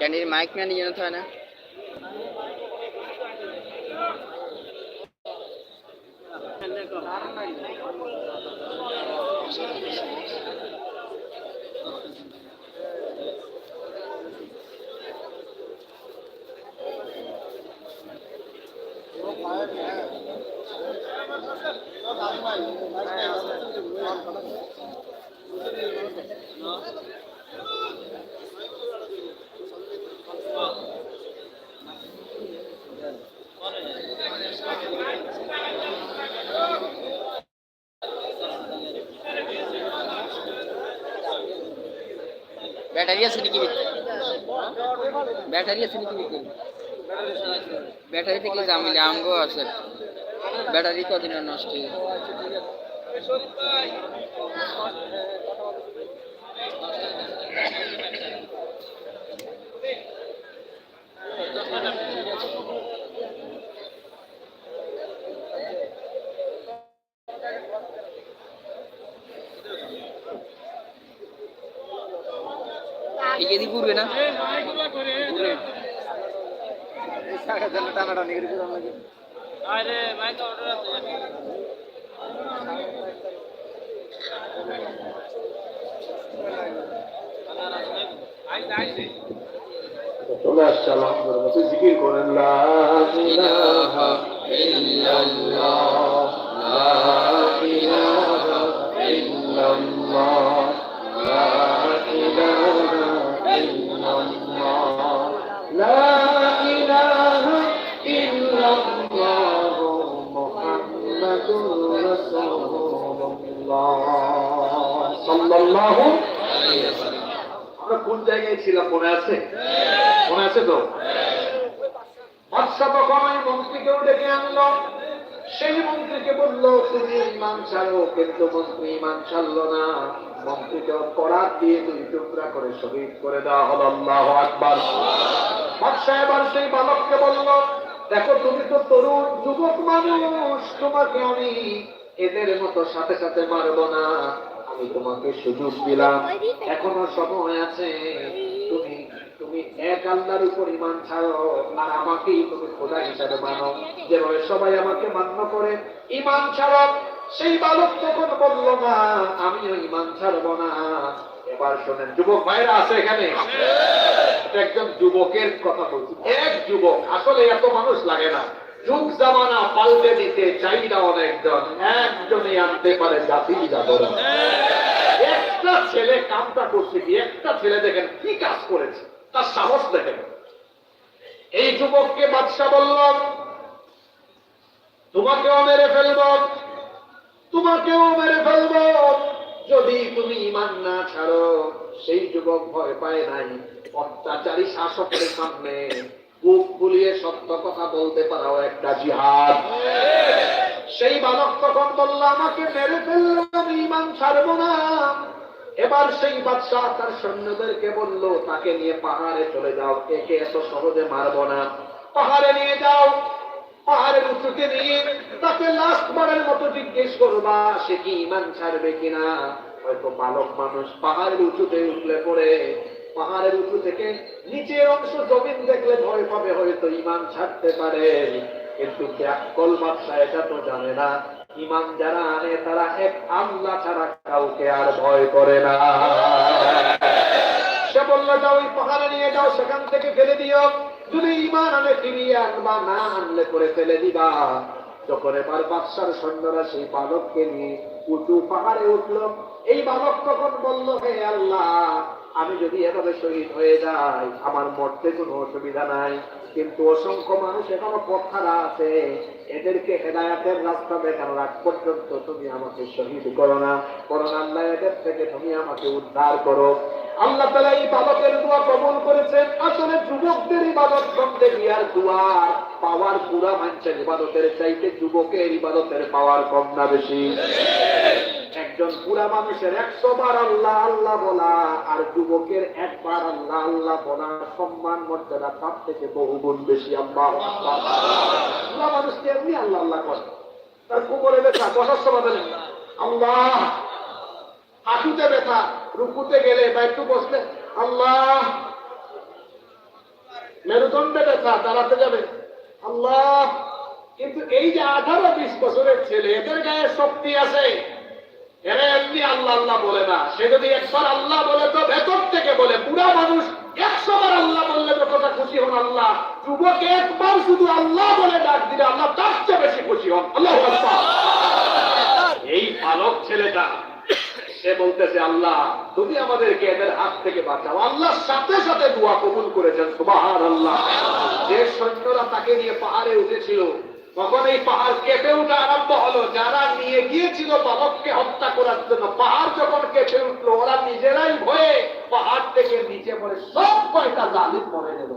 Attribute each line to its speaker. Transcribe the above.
Speaker 1: ক্যান্ডির mic না নিয়ে হয় না ব্যাটারি আছে নাকি ব্যাটারি আছে নাকি ব্যাটারিতে ব্যাটারি থেকে জামিলে আমগো আছে? ব্যাটারি কদিন নষ্ট? হয়ে? এদিকে
Speaker 2: তো অর্ডার আছে
Speaker 3: চলে আসছে আলহামদুলিল্লাহ জিকির করেন কোন জায়গায় ছিলাম, মনে আছে? মনে আছে তো? বাদশাহ তখন ওই মন্ত্রীকেও ডেকে আনলো। সেই মন্ত্রীকে বলল, তুমি ইমান ছাড়ো, কিন্তু মন্ত্রী ইমান ছাড়লো না। মন্ত্রীকে করাত দিয়ে দুই টুকরা করে শহীদ করে দেওয়া হলো, আল্লাহ আকবার। বাদশাহ এবার সেই বালককে বলল, দেখো, তুমি তো তরুণ যুবক মানুষ, তোমাকে আমি এদের মতো সাথে সাথে মারবো না। আমি তোমাকে সুযোগ দিলাম। এখনও সময় আছে। তুমি তুমি এক আল্লাহর উপর ইমান ছাড়ো আর আমাকেই তুমি খোদা হিসাবে মানো। যেভাবে সবাই আমাকে মান্য করে ইমান ছাড়ো, সেই বালক তখন বলল, না, আমিও ইমান ছাড়বো না। এবার শোনেন, যুবক ভাইরা আছে এখানে? একজন যুবকের কথা বলছি। এক যুবক, আসলে এত মানুষ লাগে না। যুগ জামানা পাল্টে দিতে চাইনা অনেকজন একজনই আনতে পারে জাতি যাদব একটা ছেলে কামটা করছে কি? একটা ছেলে দেখেন কি কাজ করেছে, তার সাহস দেখেন। এই যুবককে বাদশাহ বলল, তোমাকেও মেরে ফেলব, তোমাকেও মেরে ফেলব। যদি তুমি ইমান না ছাড়ো, সেই যুবক ভয় পায় নাই। অত্যাচারী শাসকের সামনে বুক ফুলিয়ে সত্য কথা বলতে পারাও একটা জিহাদ। সেই বালক তখন বলল, আমাকে মেরে ফেললে আমি ইমান ছাড়বো না। এবার সেই বাদশাহ তার সৈন্যদেরকে বলল, তাকে নিয়ে পাহাড়ে চলে যাও, একে এত সহজে মারবো না। পাহাড়ে নিয়ে যাও, পাহাড়ের উঁচুতে নিয়ে তাকে লাস্ট বারের মতো জিজ্ঞেস করবা, সে কি ইমান ছাড়বে কিনা? হয়তো বালক মানুষ পাহাড়ের উঁচুতে উঠলে পরে পাহাড়ের উঁচু থেকে নিচের অংশ জমিন দেখলে ভয় পাবে, হয়তো ইমান ছাড়তে পারে। কিন্তু ব্যাকল বাদশাহ এটা তো জানে না। ইমান যারা আনে, তারা এক আল্লাহ ছাড়া কাউকে আর ভয় করে না। সে বলল, যাও ওই পাহাড়ে নিয়ে যাও, সেখান থেকে ফেলে দিও। যদি ইমান আনে, ফিরিয়ে আনবা, না আনলে করে ফেলে দিবা। যখন এবার বাদশার সৈন্যরা সেই বালককে নিয়ে উঁচু পাহাড়ে উঠল, এই বালক তখন বলল, হে আল্লাহ আমি যদি এভাবে শহীদ হয়ে যাই, আমার মরতে কোনো অসুবিধা নাই। কিন্তু অসংখ্য মানুষ এখনও পথারা আছে। এদেরকে হেদায়াতের রাস্তা দেখানোর আগ পর্যন্ত তুমি আমাকে শহীদ করো না। করোনা এদের থেকে তুমি আমাকে উদ্ধার করো। আল্লাহ তালা এই বালকের দোয়া কবল করেছেন। আসলে যুবকদের ইবাদত বন্ধে বিয়ার দুয়ার পাওয়ার পুরা মানুষের ইবাদতের চাইতে যুবকের ইবাদতের পাওয়ার কম না বেশি। একজন বুড়া মানুষের একশো বার আল্লাহ আল্লাহ বলা আর যুবকের একবার আল্লাহ আল্লাহ বলা সম্মান মর্যাদা তার থেকে বহু গুণ বেশি। আল্লাহ মানুষকে এমনি আল্লাহ আল্লাহ করে তার কোমরে ব্যথা, বসার সময় বলেন আল্লাহ, হাঁটুতে ব্যথা, রুকুতে গেলে বা একটু বসলে, আল্লাহ, মেরুদণ্ডে ব্যথা, দাঁড়াতে যাবে, আল্লাহ। কিন্তু এই যে আঠারো বিশ বছরের ছেলে, এদের গায়ে শক্তি আছে। এরা এমনি আল্লাহ আল্লাহ বলে না। সে যদি একবার আল্লাহ বলে, তো ভেতর থেকে বলে, পুরা মানুষ একশো বার আল্লাহ বললে যতটা খুশি হন আল্লাহ। যুবক একবার শুধু আল্লাহ বলে ডাক দিলে আল্লাহ তার চেয়ে বেশি খুশি হন। আল্লাহ এই বালক ছেলেটা, সে বলতেছে, আল্লাহ, তুমি আমাদেরকে এদের হাত থেকে বাঁচাও। আল্লাহর সাথে সাথে দোয়া কবুল করেছেন সুবাহার আল্লাহ যে সৈন্যরা তাকে নিয়ে পাহাড়ে উঠেছিল, তখন এই পাহাড় কেঁপে উঠা আরম্ভ হলো। যারা নিয়ে গিয়েছিল বালককে হত্যা করার জন্য। পাহাড় যখন কেটে উঠল, ওরা নিজেরাই ভয়ে পাহাড় থেকে নিচে পড়ে, সব কয়টা জালিম মরে গেল।